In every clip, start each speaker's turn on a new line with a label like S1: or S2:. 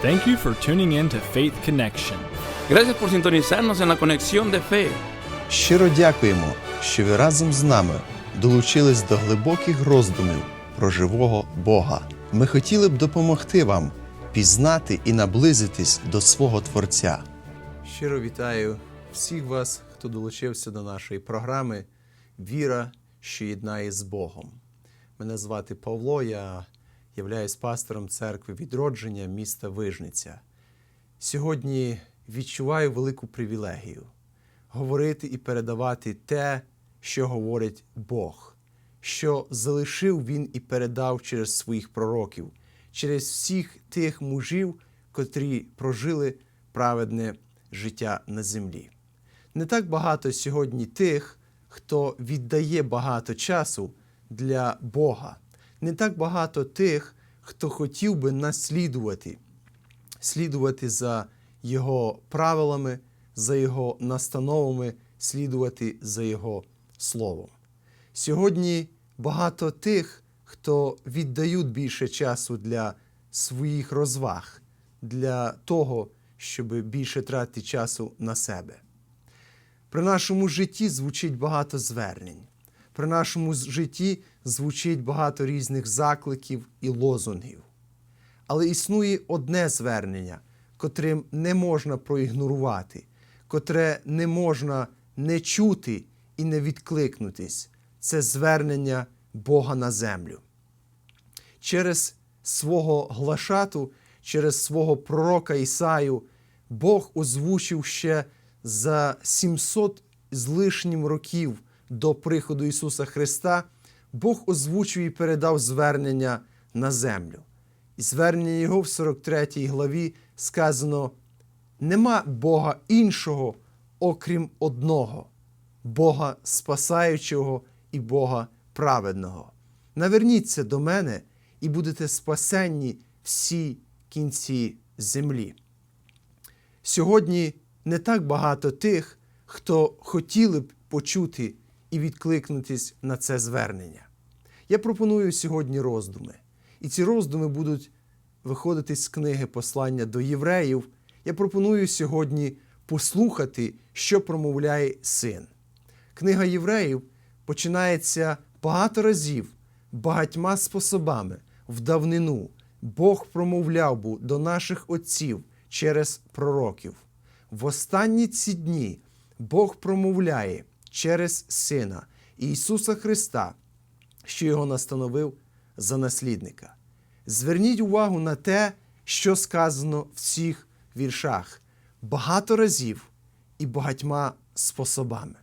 S1: Thank you for tuning in to Faith Connection.
S2: Gracias por sintonizarnos en la conexión de fe.
S3: Щиро дякуємо, що ви разом з нами долучились до глибоких роздумів про живого Бога. Ми хотіли б допомогти вам пізнати і наблизитись до свого Творця. Щиро вітаю всіх вас, хто долучився до нашої програми Віра, що єднає з Богом. Мене звати Павло, я являюсь пастором церкви відродження міста Вижниця. Сьогодні відчуваю велику привілегію говорити і передавати те, що говорить Бог, що залишив Він і передав через своїх пророків, через всіх тих мужів, котрі прожили праведне життя на землі. Не так багато сьогодні тих, хто віддає багато часу для Бога, не так багато тих, хто хотів би наслідувати слідувати за Його правилами, за Його настановами, слідувати за Його Словом. Сьогодні багато тих, хто віддають більше часу для своїх розваг, для того, щоб більше тратити часу на себе. При нашому житті звучить багато звернень. При нашому житті звучить багато різних закликів і лозунгів. Але існує одне звернення, котрим не можна проігнорувати, котре не можна не чути і не відкликнутись. Це звернення Бога на землю. Через свого глашату, через свого пророка Ісаю, Бог озвучив ще за 700 з лишнім років до приходу Ісуса Христа, Бог озвучив і передав звернення на землю. І звернення Його в 43 главі сказано: нема Бога іншого, окрім одного, Бога спасаючого і Бога праведного. Наверніться до мене і будете спасенні всі кінці землі. Сьогодні не так багато тих, хто хотіли б почути і відкликнутись на це звернення. Я пропоную сьогодні роздуми. І ці роздуми будуть виходити з книги Послання до євреїв. Я пропоную сьогодні послухати, що промовляє син. Книга євреїв починається багато разів, багатьма способами в давнину. Бог промовляв був до наших отців через пророків. В останні ці дні Бог промовляє через Сина Ісуса Христа, що Його настановив за наслідника. Зверніть увагу на те, що сказано в цих віршах багато разів і багатьма способами.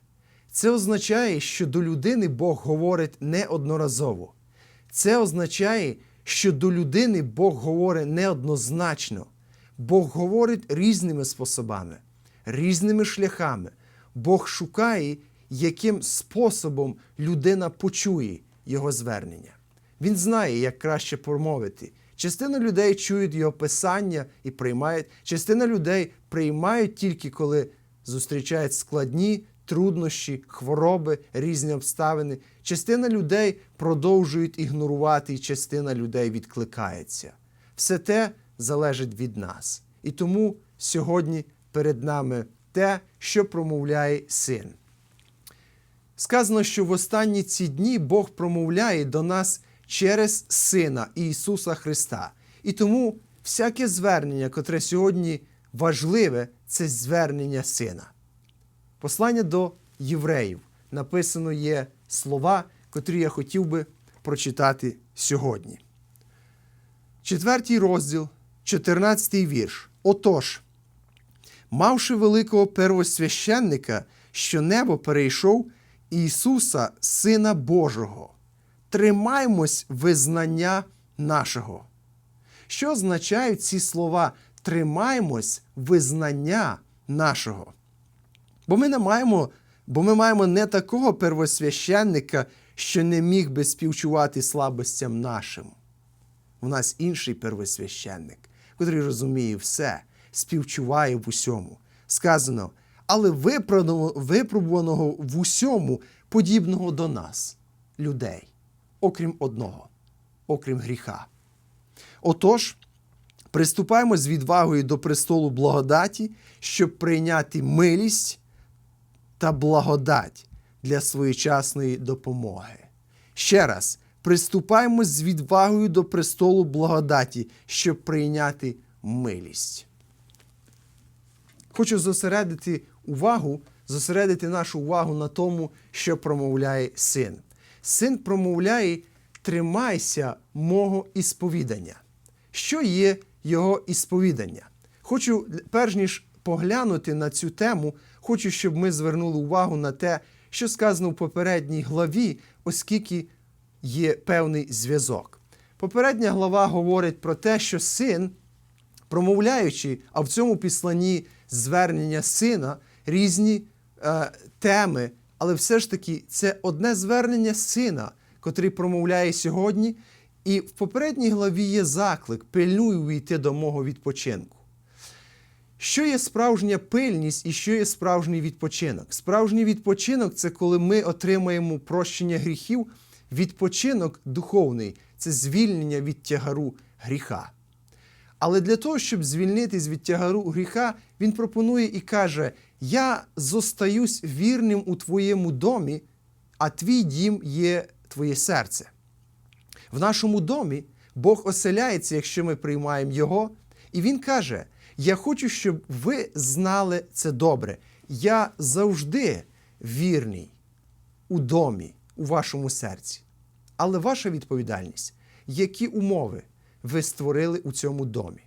S3: Це означає, що до людини Бог говорить неодноразово. Це означає, що до людини Бог говорить неоднозначно. Бог говорить різними способами, різними шляхами. Бог шукає, яким способом людина почує його звернення. Він знає, як краще промовити. Частина людей чують його писання і приймають. Частина людей приймають тільки коли зустрічають складні труднощі, хвороби, різні обставини. Частина людей продовжують ігнорувати, і частина людей відкликається. Все те залежить від нас. І тому сьогодні перед нами те, що промовляє син. Сказано, що в останні ці дні Бог промовляє до нас через Сина Ісуса Христа. І тому всяке звернення, котре сьогодні важливе, це звернення Сина. Послання до євреїв написано є слова, котрі я хотів би прочитати сьогодні. Четвертий розділ, 14 вірш. Отож, мавши великого первосвященника, що небо перейшов Ісуса, Сина Божого, тримаймось визнання нашого. Що означають ці слова тримаймось визнання нашого? Бо ми не маємо, бо ми маємо не такого первосвященника, що не міг би співчувати слабостям нашим. У нас інший первосвященник, котрий розуміє все, співчуває в усьому. Сказано, але випробуваного в усьому подібного до нас, людей, окрім одного, окрім гріха. Отож, Приступаємо з відвагою до престолу благодаті, щоб прийняти милість та благодать для своєчасної допомоги. Ще раз, приступаємо з відвагою до престолу благодаті, щоб прийняти милість. Хочу зосередити увагу, зосередити нашу увагу на тому, що промовляє син. Син промовляє: тримайся мого ісповідання. Що є його ісповідання? Хочу, перш ніж поглянути на цю тему, хочу, щоб ми звернули увагу на те, що сказано в попередній главі, оскільки є певний зв'язок. Попередня глава говорить про те, що син промовляючи, а в цьому післанні звернення сина різні е, теми, але все ж таки це одне звернення сина, котрий промовляє сьогодні. І в попередній главі є заклик: пильнуй увійти до мого відпочинку. Що є справжня пильність і що є справжній відпочинок? Справжній відпочинок це коли ми отримаємо прощення гріхів. Відпочинок духовний це звільнення від тягару гріха. Але для того, щоб звільнитись від тягару гріха, він пропонує і каже: Я зостаюсь вірним у твоєму домі, а твій дім є твоє серце. В нашому домі Бог оселяється, якщо ми приймаємо Його, і Він каже: Я хочу, щоб ви знали це добре. Я завжди вірний у домі, у вашому серці. Але ваша відповідальність, які умови ви створили у цьому домі.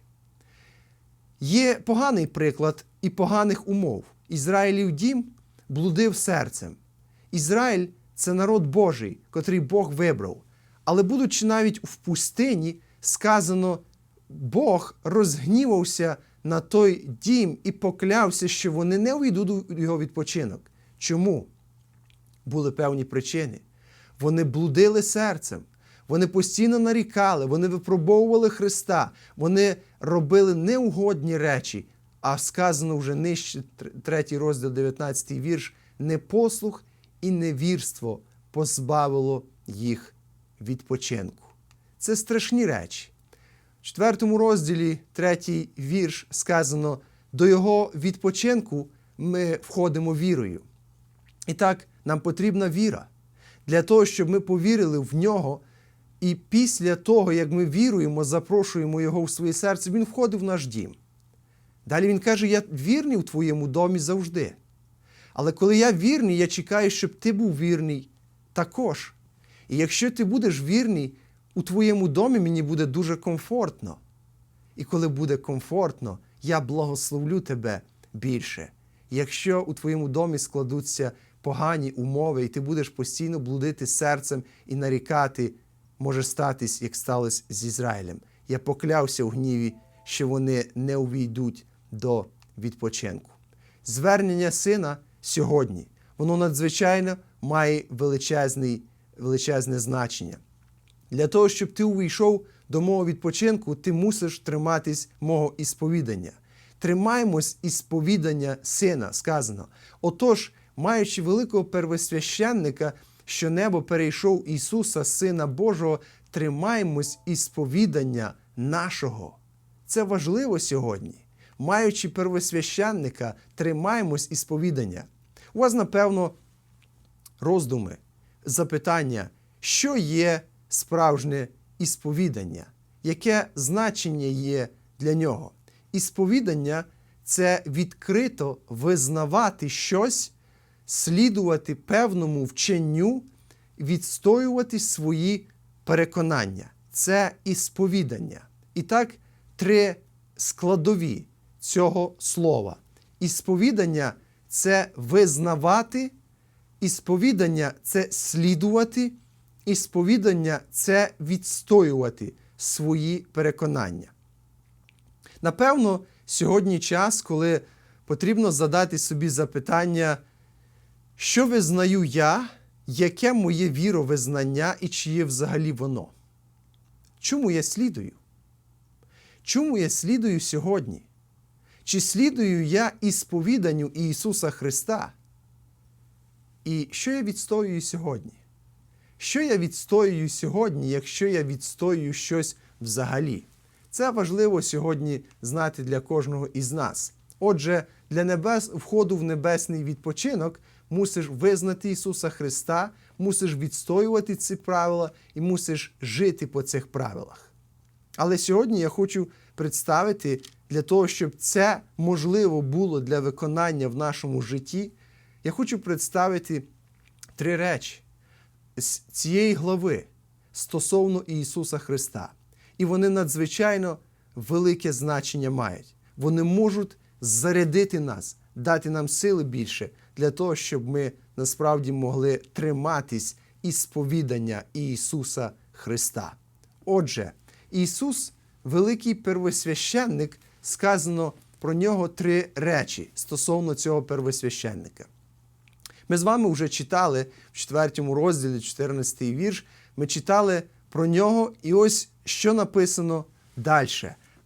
S3: Є поганий приклад і поганих умов. Ізраїлів дім блудив серцем. Ізраїль це народ Божий, котрий Бог вибрав. Але, будучи навіть в пустині, сказано, Бог розгнівався на той дім і поклявся, що вони не увійдуть у його відпочинок. Чому? Були певні причини. Вони блудили серцем. Вони постійно нарікали, вони випробовували Христа, вони робили неугодні речі, а сказано вже нижче, третій розділ, 19 вірш, непослух і невірство позбавило їх відпочинку. Це страшні речі. В четвертому розділі, третій вірш, сказано: до його відпочинку ми входимо вірою. І так, нам потрібна віра для того, щоб ми повірили в нього. І після того, як ми віруємо, запрошуємо Його в своє серце, Він входить в наш дім. Далі Він каже: Я вірний у твоєму домі завжди. Але коли я вірний, я чекаю, щоб ти був вірний також. І якщо ти будеш вірний, у твоєму домі мені буде дуже комфортно. І коли буде комфортно, я благословлю тебе більше. Якщо у твоєму домі складуться погані умови, і ти будеш постійно блудити серцем і нарікати, може статись, як сталося з Ізраїлем. Я поклявся в гніві, що вони не увійдуть до відпочинку. Звернення сина сьогодні, воно надзвичайно має величезний, величезне значення. Для того, щоб ти увійшов до мого відпочинку, ти мусиш триматись мого ісповідання. Тримаємось ісповідання сина, сказано. Отож, маючи великого первосвященника, що небо перейшов Ісуса, Сина Божого, тримаємось ісповідання нашого. Це важливо сьогодні. Маючи первосвященника, тримаємось ісповідання. У вас, напевно, роздуми, запитання, що є справжнє ісповідання, яке значення є для нього. Ісповідання це відкрито визнавати щось, слідувати певному вченню, відстоювати свої переконання. Це ісповідання. І так, три складові цього слова. Ісповідання це визнавати, ісповідання це слідувати, ісповідання це відстоювати свої переконання. Напевно, сьогодні час, коли потрібно задати собі запитання, що визнаю я, яке моє віровизнання і чи є взагалі воно? Чому я слідую? Чому я слідую сьогодні? Чи слідую я ісповіданню Ісуса Христа? І що я відстоюю сьогодні? Що я відстоюю сьогодні, якщо я відстоюю щось взагалі? Це важливо сьогодні знати для кожного із нас. Отже, для небес, входу в небесний відпочинок мусиш визнати Ісуса Христа, мусиш відстоювати ці правила і мусиш жити по цих правилах. Але сьогодні я хочу представити для того, щоб це можливо було для виконання в нашому житті, я хочу представити три речі з цієї глави стосовно Ісуса Христа. І вони надзвичайно велике значення мають. Вони можуть зарядити нас, дати нам сили більше для того, щоб ми насправді могли триматись і сповідання Ісуса Христа. Отже, Ісус, великий первосвященник, сказано про нього три речі стосовно цього первосвященника. Ми з вами вже читали в 4 розділі, 14 вірш. Ми читали про нього, і ось що написано далі.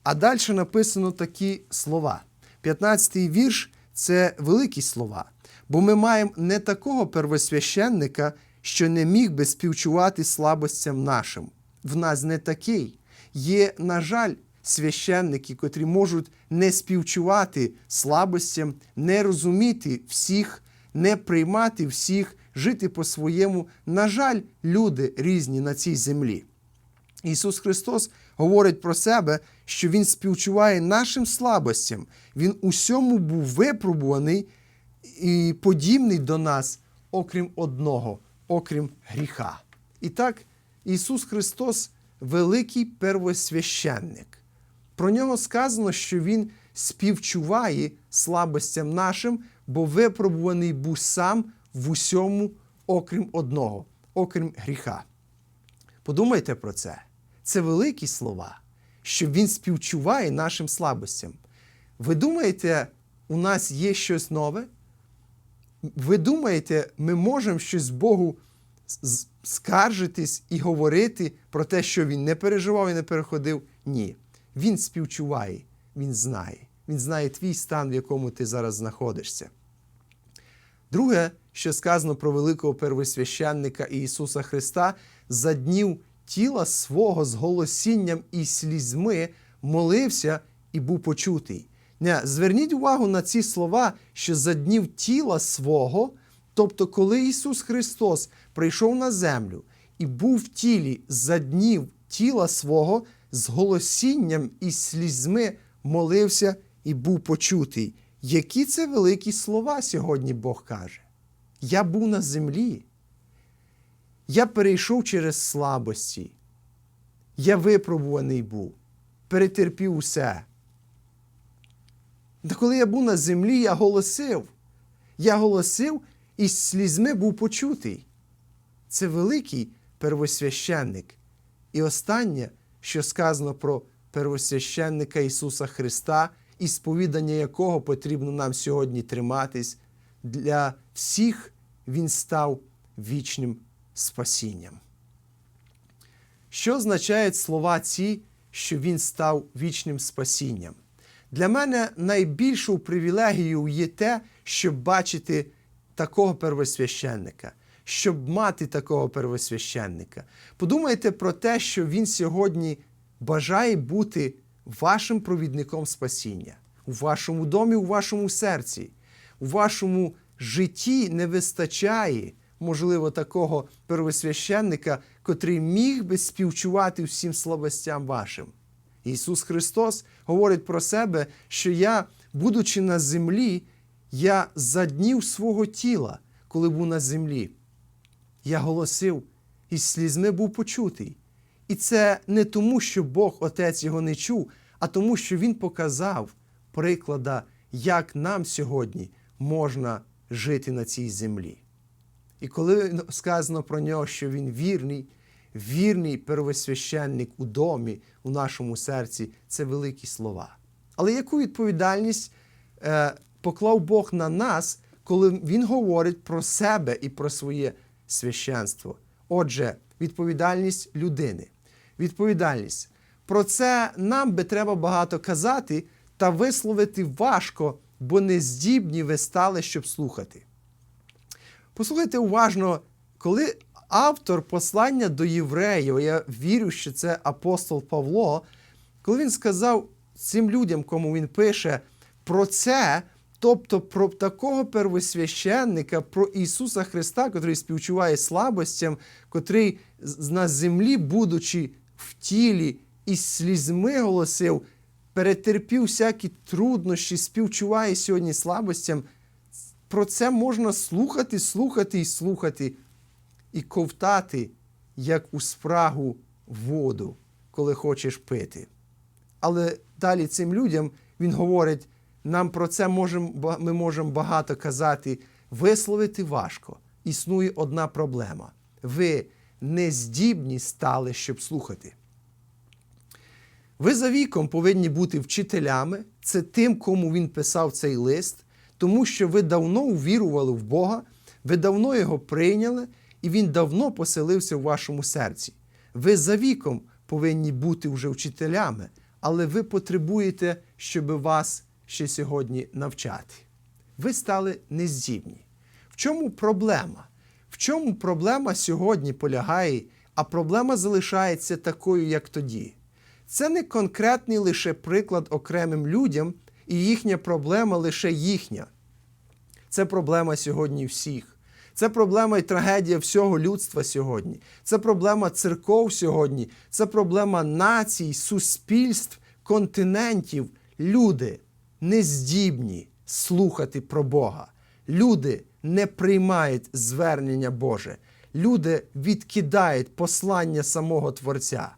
S3: А далі написано такі слова. 15 вірш це великі слова. Бо ми маємо не такого первосвященника, що не міг би співчувати слабостям нашим. В нас не такий. Є, на жаль, священники, котрі можуть не співчувати слабостям, не розуміти всіх, не приймати всіх, жити по-своєму. На жаль, люди різні на цій землі. Ісус Христос говорить про себе, що Він співчуває нашим слабостям. Він усьому був випробуваний і подібний до нас, окрім одного, окрім гріха. І так, Ісус Христос великий первосвященник. Про нього сказано, що Він співчуває слабостям нашим, бо випробуваний був сам в усьому, окрім одного, окрім гріха. Подумайте про це. Це великі слова, що Він співчуває нашим слабостям. Ви думаєте, у нас є щось нове? Ви думаєте, ми можемо щось Богу скаржитись і говорити про те, що він не переживав і не переходив? Ні. Він співчуває, він знає. Він знає твій стан, в якому ти зараз знаходишся. Друге, що сказано про великого первосвященника Ісуса Христа, за днів тіла свого з голосінням і слізьми молився і був почутий. Не, зверніть увагу на ці слова, що за днів тіла свого, тобто, коли Ісус Христос прийшов на землю і був в тілі за днів тіла свого, з голосінням і слізьми молився і був почутий. Які це великі слова сьогодні Бог каже? Я був на землі. Я перейшов через слабості. Я випробуваний був, перетерпів усе. Та коли я був на землі, я голосив. Я голосив і слізьми був почутий. Це великий первосвященник. І останнє, що сказано про первосвященника Ісуса Христа, і сповідання якого потрібно нам сьогодні триматись, для всіх Він став вічним спасінням. Що означають слова ці, що він став вічним спасінням? Для мене найбільшою привілегією є те, щоб бачити такого первосвященника, щоб мати такого первосвященника. Подумайте про те, що він сьогодні бажає бути вашим провідником спасіння у вашому домі, у вашому серці, у вашому житті не вистачає можливо, такого первосвященника, котрий міг би співчувати всім слабостям вашим. Ісус Христос говорить про себе, що я, будучи на землі, я за днів свого тіла, коли був на землі, я голосив і слізьми був почутий. І це не тому, що Бог Отець його не чув, а тому, що Він показав приклада, як нам сьогодні можна жити на цій землі. І коли сказано про нього, що він вірний, вірний первосвященник у домі, у нашому серці, це великі слова. Але яку відповідальність е, поклав Бог на нас, коли Він говорить про себе і про своє священство? Отже, відповідальність людини. Відповідальність. Про це нам би треба багато казати та висловити важко, бо не здібні ви стали, щоб слухати. Послухайте уважно, коли автор послання до євреїв, я вірю, що це апостол Павло, коли він сказав цим людям, кому він пише про це, тобто про такого первосвященника, про Ісуса Христа, котрий співчуває слабостям, котрий на землі, будучи в тілі і слізьми голосив, перетерпів всякі труднощі, співчуває сьогодні слабостям. Про це можна слухати, слухати і слухати, і ковтати, як у спрагу воду, коли хочеш пити. Але далі цим людям він говорить: нам про це можем, ми можемо багато казати, висловити важко. Існує одна проблема. Ви не здібні стали, щоб слухати. Ви за віком повинні бути вчителями, це тим, кому він писав цей лист, тому що ви давно увірували в Бога, ви давно його прийняли, і він давно поселився в вашому серці. Ви за віком повинні бути вже вчителями, але ви потребуєте, щоб вас ще сьогодні навчати. Ви стали нездібні. В чому проблема? В чому проблема сьогодні полягає, а проблема залишається такою, як тоді? Це не конкретний лише приклад окремим людям, і їхня проблема лише їхня. Це проблема сьогодні всіх. Це проблема і трагедія всього людства сьогодні. Це проблема церков сьогодні. Це проблема націй, суспільств, континентів. Люди не здібні слухати про Бога. Люди не приймають звернення Боже. Люди відкидають послання самого Творця.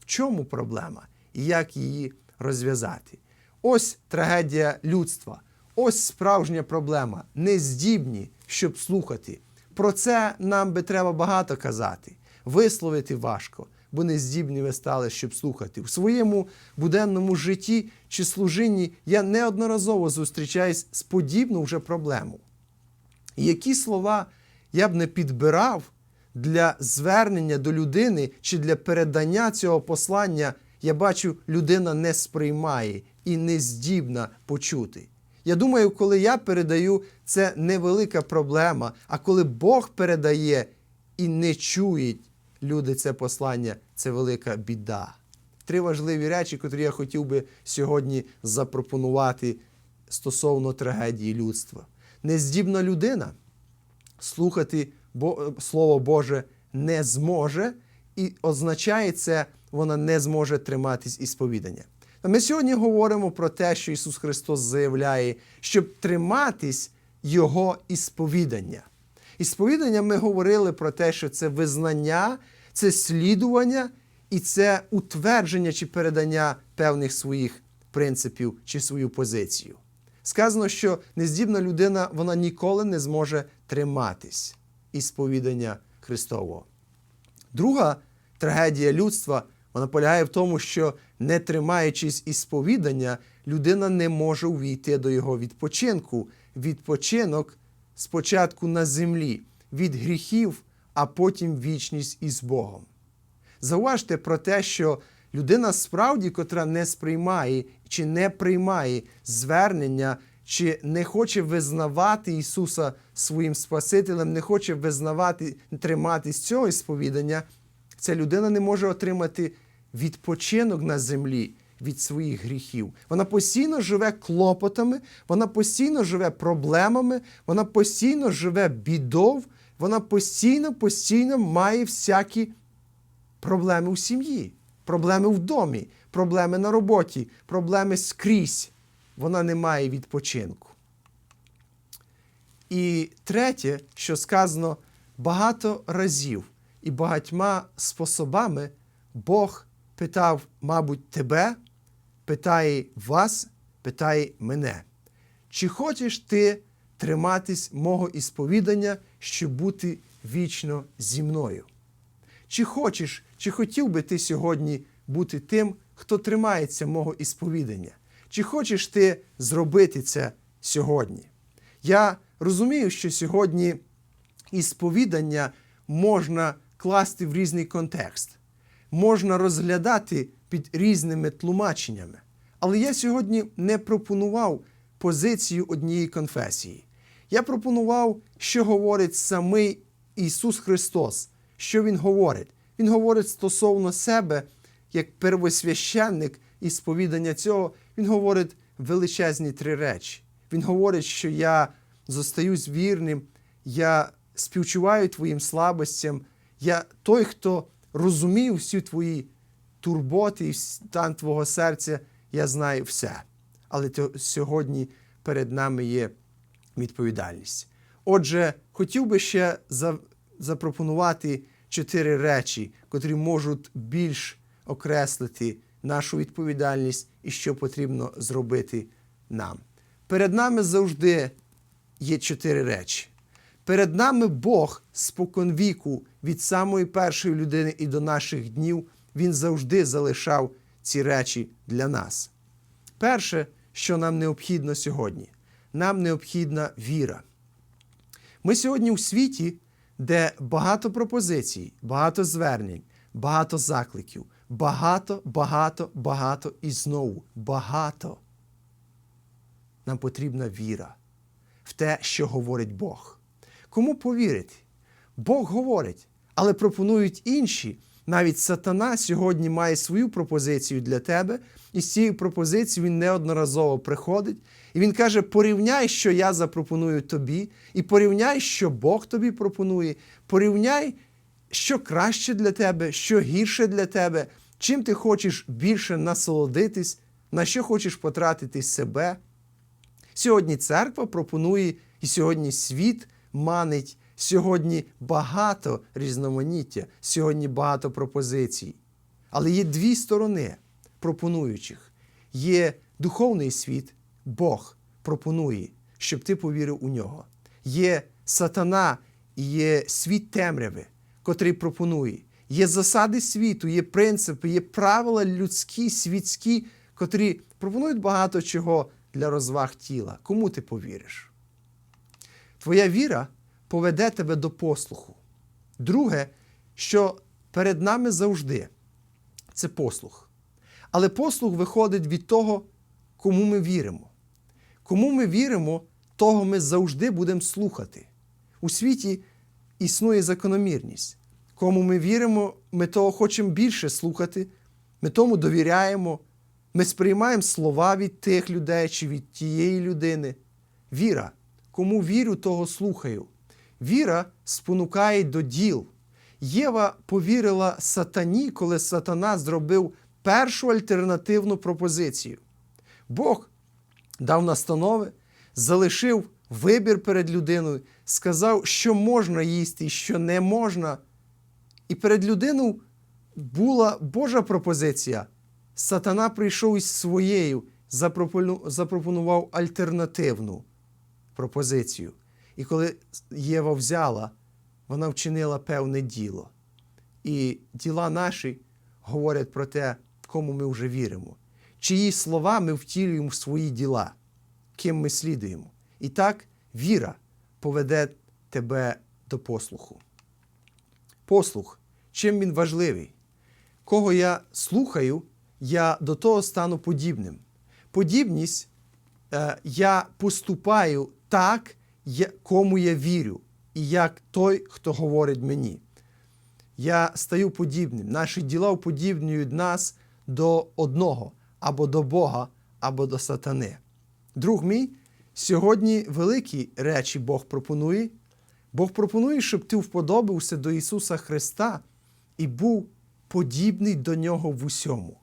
S3: В чому проблема і як її розв'язати? Ось трагедія людства, ось справжня проблема. Нездібні, щоб слухати. Про це нам би треба багато казати, висловити важко, бо нездібні ви стали, щоб слухати. У своєму буденному житті чи служінні я неодноразово зустрічаюсь з подібну вже проблему. Які слова я б не підбирав для звернення до людини чи для передання цього послання, я бачу, людина не сприймає і не здібна почути. Я думаю, коли я передаю, це невелика проблема, а коли Бог передає і не чують люди це послання, це велика біда. Три важливі речі, котрі я хотів би сьогодні запропонувати стосовно трагедії людства. Нездібна людина слухати Слово Боже не зможе, і означає це, вона не зможе триматись ісповідання. Ми сьогодні говоримо про те, що Ісус Христос заявляє, щоб триматись Його ісповідання. Ісповідання ми говорили про те, що це визнання, це слідування і це утвердження чи передання певних своїх принципів чи свою позицію. Сказано, що нездібна людина вона ніколи не зможе триматись ісповідання Христового. Друга трагедія людства вона полягає в тому, що не тримаючись ісповідання, людина не може увійти до його відпочинку. Відпочинок спочатку на землі, від гріхів, а потім вічність із Богом. Зауважте про те, що людина справді, котра не сприймає чи не приймає звернення, чи не хоче визнавати Ісуса своїм Спасителем, не хоче визнавати, триматись цього сповідання, ця людина не може отримати відпочинок на землі від своїх гріхів. Вона постійно живе клопотами, вона постійно живе проблемами, вона постійно живе бідов, вона постійно, постійно має всякі проблеми у сім'ї, проблеми в домі, проблеми на роботі, проблеми скрізь. Вона не має відпочинку. І третє, що сказано багато разів і багатьма способами Бог питав, мабуть, тебе, питає вас, питає мене. Чи хочеш ти триматись мого ісповідання, щоб бути вічно зі мною? Чи хочеш, чи хотів би ти сьогодні бути тим, хто тримається мого ісповідання? Чи хочеш ти зробити це сьогодні? Я розумію, що сьогодні ісповідання можна класти в різний контекст, можна розглядати під різними тлумаченнями. Але я сьогодні не пропонував позицію однієї конфесії. Я пропонував, що говорить самий Ісус Христос. Що Він говорить? Він говорить стосовно себе як первосвященник і сповідання цього, він говорить величезні три речі. Він говорить, що я зостаюсь вірним, я співчуваю твоїм слабостям, я той, хто розумів всі твої турботи і стан твого серця, я знаю все. Але сьогодні перед нами є відповідальність. Отже, хотів би ще за, запропонувати чотири речі, котрі можуть більш окреслити нашу відповідальність і що потрібно зробити нам. Перед нами завжди є чотири речі. Перед нами Бог споконвіку від самої першої людини і до наших днів Він завжди залишав ці речі для нас. Перше, що нам необхідно сьогодні, нам необхідна віра. Ми сьогодні у світі, де багато пропозицій, багато звернень, багато закликів, багато, багато, багато і знову багато. Нам потрібна віра в те, що говорить Бог. Кому повірити? Бог говорить, але пропонують інші. Навіть сатана сьогодні має свою пропозицію для тебе, і з цією пропозицією він неодноразово приходить. І він каже: порівняй, що я запропоную тобі, і порівняй, що Бог тобі пропонує, порівняй, що краще для тебе, що гірше для тебе, чим ти хочеш більше насолодитись, на що хочеш потратити себе. Сьогодні церква пропонує, і сьогодні світ манить, сьогодні багато різноманіття, сьогодні багато пропозицій. Але є дві сторони пропонуючих. Є духовний світ, Бог пропонує, щоб ти повірив у нього. Є сатана і є світ темряви, котрий пропонує. Є засади світу, є принципи, є правила людські, світські, котрі пропонують багато чого для розваг тіла. Кому ти повіриш? Твоя віра поведе тебе до послуху. Друге, що перед нами завжди це послух. Але послух виходить від того, кому ми віримо. Кому ми віримо, того ми завжди будемо слухати. У світі існує закономірність. Кому ми віримо, ми того хочемо більше слухати, ми тому довіряємо, ми сприймаємо слова від тих людей чи від тієї людини. Віра. Кому вірю, того слухаю. Віра спонукає до діл. Єва повірила сатані, коли сатана зробив першу альтернативну пропозицію. Бог дав настанови, залишив вибір перед людиною, сказав, що можна їсти що не можна. І перед людиною була Божа пропозиція. Сатана прийшов із своєю, запропонував альтернативну пропозицію. І коли Єва взяла, вона вчинила певне діло. І діла наші говорять про те, кому ми вже віримо, чиї слова ми втілюємо в свої діла, ким ми слідуємо. І так віра поведе тебе до послуху. Послух, чим він важливий? Кого я слухаю, я до того стану подібним. Подібність е, я поступаю так, кому я вірю, і як той, хто говорить мені. Я стаю подібним. Наші діла уподібнюють нас до одного або до Бога, або до сатани. Друг мій, сьогодні великі речі Бог пропонує. Бог пропонує, щоб ти вподобався до Ісуса Христа і був подібний до Нього в усьому.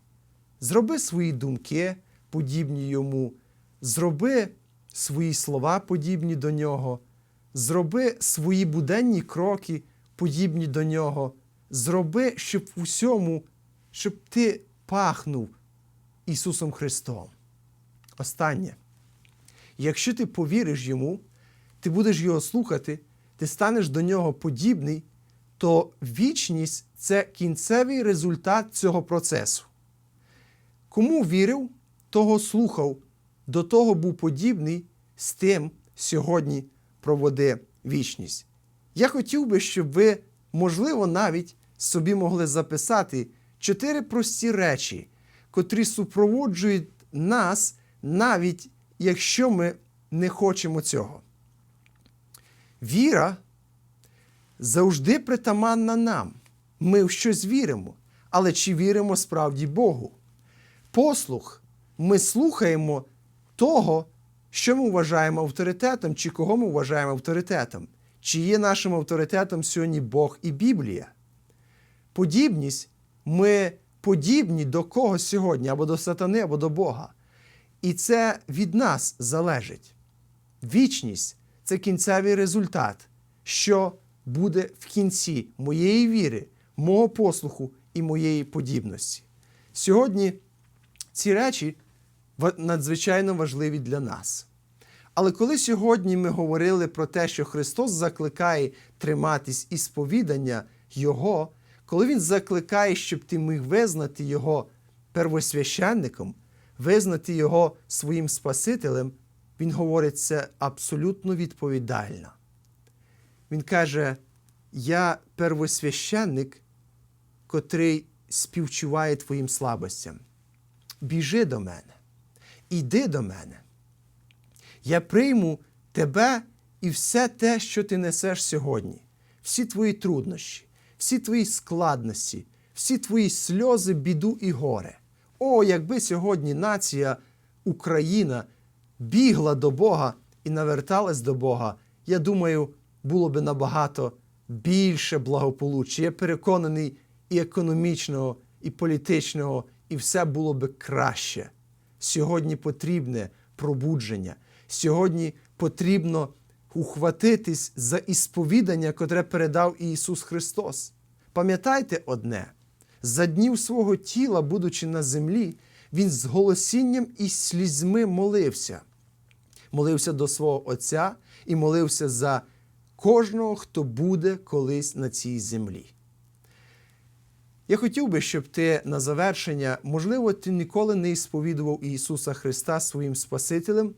S3: Зроби свої думки подібні йому, зроби свої слова подібні до нього, зроби свої буденні кроки подібні до нього, зроби, щоб в усьому, щоб ти пахнув Ісусом Христом. Останнє. Якщо ти повіриш йому, ти будеш його слухати, ти станеш до нього подібний, то вічність це кінцевий результат цього процесу. Кому вірив, того слухав, до того був подібний, з тим сьогодні проводи вічність. Я хотів би, щоб ви, можливо, навіть собі могли записати чотири прості речі, котрі супроводжують нас, навіть якщо ми не хочемо цього. Віра завжди притаманна нам. Ми в щось віримо, але чи віримо справді Богу? послух ми слухаємо того, що ми вважаємо авторитетом, чи кого ми вважаємо авторитетом. Чи є нашим авторитетом сьогодні Бог і Біблія? Подібність ми подібні до когось сьогодні, або до сатани, або до Бога. І це від нас залежить. Вічність це кінцевий результат, що буде в кінці моєї віри, мого послуху і моєї подібності. Сьогодні ці речі надзвичайно важливі для нас. Але коли сьогодні ми говорили про те, що Христос закликає триматись і сповідання Його, коли Він закликає, щоб ти міг визнати Його первосвященником, визнати Його своїм Спасителем, Він говорить це абсолютно відповідально. Він каже: Я первосвященник, котрий співчуває твоїм слабостям. Біжи до мене, іди до мене. Я прийму тебе і все те, що ти несеш сьогодні, всі твої труднощі, всі твої складності, всі твої сльози, біду і горе. О, якби сьогодні нація Україна бігла до Бога і наверталась до Бога, я думаю, було би набагато більше благополуччя. Я переконаний і економічного, і політичного, і все було би краще. Сьогодні потрібне пробудження. Сьогодні потрібно ухватитись за ісповідання, котре передав Ісус Христос. Пам'ятайте одне: за днів свого тіла, будучи на землі, Він з голосінням і слізьми молився. Молився до свого Отця і молився за кожного, хто буде колись на цій землі. Я хотів би, щоб ти на завершення, можливо, ти ніколи не ісповідував Ісуса Христа своїм Спасителем,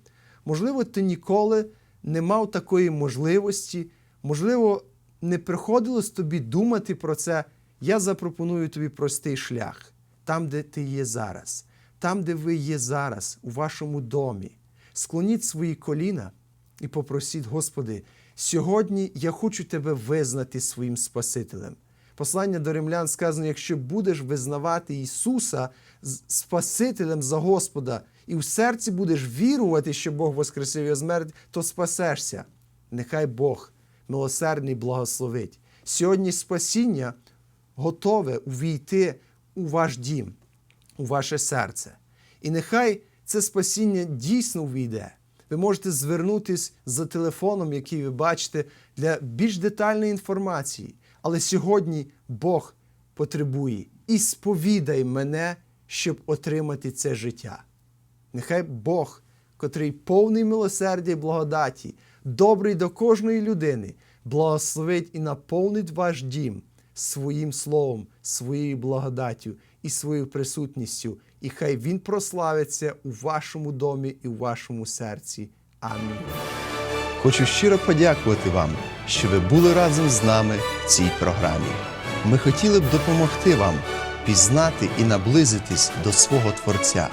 S3: можливо, ти ніколи не мав такої можливості, можливо, не приходилось тобі думати про це. Я запропоную тобі простий шлях, там, де ти є зараз, там, де ви є зараз, у вашому домі. Склоніть свої коліна і попросіть, Господи, сьогодні я хочу Тебе визнати своїм Спасителем. Послання до римлян сказано: якщо будеш визнавати Ісуса Спасителем за Господа, і в серці будеш вірувати, що Бог воскресив його з то спасешся. Нехай Бог милосердний благословить. Сьогодні спасіння готове увійти у ваш дім, у ваше серце. І нехай це спасіння дійсно увійде. Ви можете звернутись за телефоном, який ви бачите, для більш детальної інформації. Але сьогодні Бог потребує і сповідай мене, щоб отримати це життя. Нехай Бог, котрий повний милосердя і благодаті, добрий до кожної людини, благословить і наповнить ваш дім своїм словом, своєю благодаттю і своєю присутністю. І хай Він прославиться у вашому домі і у вашому серці. Амінь.
S4: Хочу щиро подякувати вам, що ви були разом з нами в цій програмі. Ми хотіли б допомогти вам пізнати і наблизитись до свого Творця.